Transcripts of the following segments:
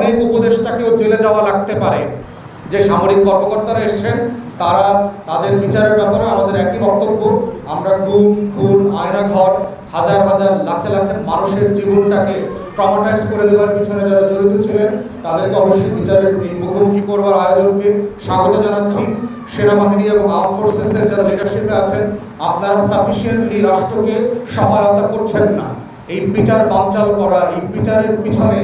অনেক উপদেষ্টাকেও জেলে যাওয়া লাগতে পারে। যে সামরিক কর্মকর্তারা এসেছেন, তারা তাদের বিচারের ব্যাপারে আমাদের একই বক্তব্য। আমরা গুম খুন, আয়নাঘর, হাজার হাজার, লাখে লাখে মানুষের জীবনটাকে ট্রমাটাইজ করে দেওয়ার পিছনে যারা জড়িত ছিলেন, তাদেরকে অবশ্যই বিচারের মুখোমুখি করবার আয়োজনকে স্বাগত জানাচ্ছি। সেনাবাহিনী এবং আর্ম ফোর্সেসের যারা লিডারশিপে আছেন, আপনারা সাফিসিয়েন্টলি রাষ্ট্রকে সহায়তা করছেন না। এই বিচার বানচাল করা, এই বিচারের পিছনে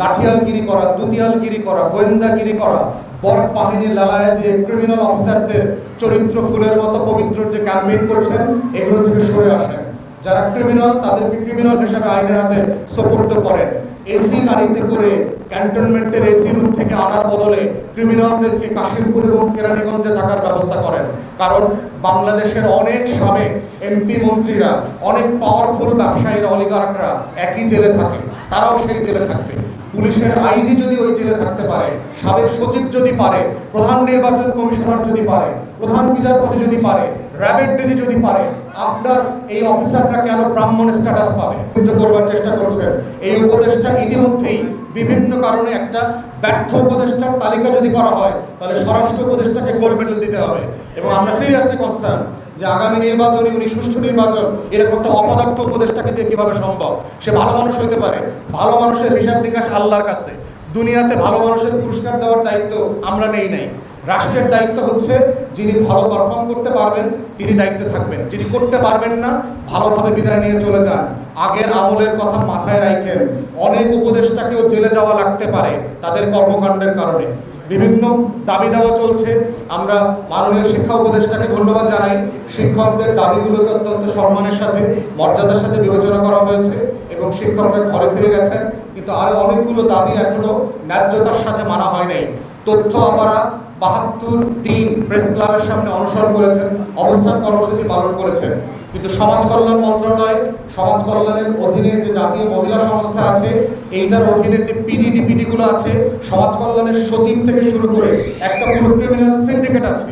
লাঠিয়ালগিরি করা, দুতিয়ালগিরি করা, গোয়েন্দাগিরি করা বট বাহিনী লালায় দিয়ে ক্রিমিনাল অফিসারদের চরিত্র ফুলের মতো পবিত্র যে ক্যাম্পেইন করছেন, এগুলো থেকে সরে আসেন। যারা ক্রিমিনাল তাদেরকে ক্রিমিনাল হিসাবে আইনের হাতে সোপর্দ করেন। এসি গাড়িতে করে ক্যান্টনমেন্টের এসি রুম থেকে আনার বদলে ক্রিমিনালদেরকে কাশিমপুর এবং কেরানীগঞ্জে থাকার ব্যবস্থা করেন। কারণ বাংলাদেশের অনেক সাবেক এমপি মন্ত্রীরা, অনেক পাওয়ারফুল ব্যবসায়ীরা অলিগারকরা একই জেলে থাকে, তারাও সেই জেলে থাকবে। পুলিশের আইজি যদি ওই জেলে থাকতে পারে, সাবেক সচিব যদি পারে, প্রধান নির্বাচন কমিশনার যদি পারে, প্রধান বিচারপতি যদি পারে র্যাবের ডিজি যদি পারে, আপনার এই অফিসাররা কেন ব্রাহ্মণ স্ট্যাটাস পাবে? করবার চেষ্টা করছেন এই উপদেশটা ইতিমধ্যেই বিভিন্ন কারণে একটা ব্যর্থ উপদেষ্টার তালিকা যদি করা হয়, তাহলে স্বরাষ্ট্র উপদেষ্টাকে গোল্ড মেডেল দিতে হবে। এবং আমরা সিরিয়াসলি কনসার্ন যে আগামী নির্বাচনে উনি সুষ্ঠু নির্বাচন, এরকম একটা অপদার্থ উপদেষ্টাকে দিয়ে কীভাবে সম্ভব? সে ভালো মানুষ হইতে পারে। ভালো মানুষের হিসাব নিকাশ আল্লাহর কাছে। দুনিয়াতে ভালো মানুষের পুরস্কার দেওয়ার দায়িত্ব আমরা নেই নাই। রাষ্ট্রের দায়িত্ব হচ্ছে যিনি ভালো পারফর্ম করতে পারবেন, তিনি দায়িত্বে থাকবেন। যিনি করতে পারবেন না, ভালোভাবে বিদায় নিয়ে চলে যান। আগের আমলের কথা মাথায় রাখেন। অনেক উপদেষ্টাকেও জেলে যাওয়া লাগতে পারে তাদের কর্মকাণ্ডের কারণে। বিভিন্ন দাবি দেওয়া চলছে। আমরা মাননীয় শিক্ষা উপদেষ্টাকে ধন্যবাদ জানাই। শিক্ষকদের দাবিগুলোকে অত্যন্ত সম্মানের সাথে, মর্যাদার সাথে বিবেচনা করা হয়েছে এবং শিক্ষকরা ঘরে ফিরে গেছেন। কিন্তু আরও অনেকগুলো দাবি এখনও ন্যায্যতার সাথে মানা হয় নাই। তথ্য আমরা বাহাত্তর দিন প্রেস ক্লাবের সামনে অনুসরণ করেছেন, অবস্থান কর্মসূচি পালন করেছেন। কিন্তু সমাজ কল্যাণ মন্ত্রণালয়, সমাজ কল্যাণের অধীনে যে জাতীয় মহিলা সংস্থা আছে, এইটার অধীনে যে পিডিডিপিটি গুলো আছে, সমাজ কল্যাণের সচিব থেকে শুরু করে একটা পুরো ক্রিমিনাল সিন্ডিকেট আছে।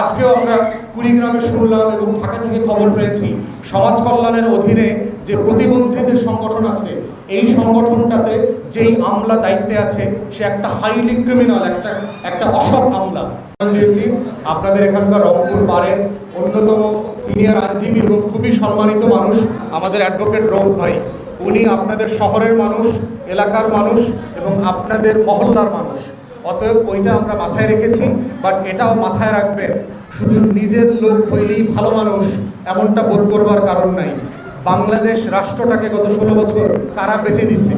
আজকেও আমরা কুড়িগ্রামে শুনলাম এবং ঢাকা থেকে খবর পেয়েছি, সমাজ কল্যাণের অধীনে যে প্রতিবন্ধীদের সংগঠন আছে এই সংগঠনটাতে যেই আমলা দায়িত্বে আছে, সে একটা হাইলি ক্রিমিনাল একটা একটা অসৎ আমলা। দিয়েছি, আপনাদের এখানকার রংপুর বারের অন্যতম সিনিয়র আইনজীবী এবং খুবই সম্মানিত মানুষ আমাদের অ্যাডভোকেট রৌফ ভাই। উনি আপনাদের শহরের মানুষ, এলাকার মানুষ এবং আপনাদের মহল্লার মানুষ। অতএব ওইটা আমরা মাথায় রেখেছি বাট এটাও মাথায় রাখবেন। শুধু নিজের লোক হইলেই ভালো মানুষ, এমনটা বোধ করবার কারণ নাই। বাংলাদেশ রাষ্ট্রটাকে গত ষোলো বছর কারা বেঁচে দিচ্ছে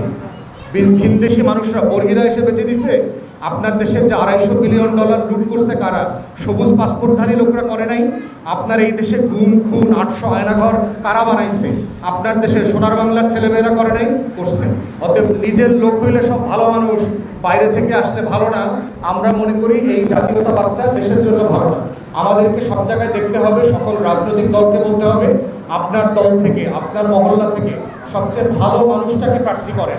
ভিনদেশি মানুষরা বর্গিরা এসে বেঁচে দিছে? আপনার দেশের যে আড়াইশো বিলিয়ন ডলার লুট করছে কারা? সবুজ পাসপোর্টধারী লোকরা করে নাই? আপনার এই দেশে গুম, খুন, আটশো আয়নাঘর কারা বানাইছে? আপনার দেশে সোনার বাংলার ছেলেমেয়েরা করে নাই? করছে। অতএব নিজের লোক হইলে সব ভালো মানুষ, বাইরে থেকে আসলে ভালো না। আমরা মনে করি এই জাতীয়তাবাদটা দেশের জন্য ভালো না। আমাদেরকে সব জায়গায় দেখতে হবে, সকল রাজনৈতিক দলকে বলতে হবে, আপনার দল থেকে, আপনার মহল্লা থেকে সবচেয়ে ভালো মানুষটাকে প্রার্থী করেন।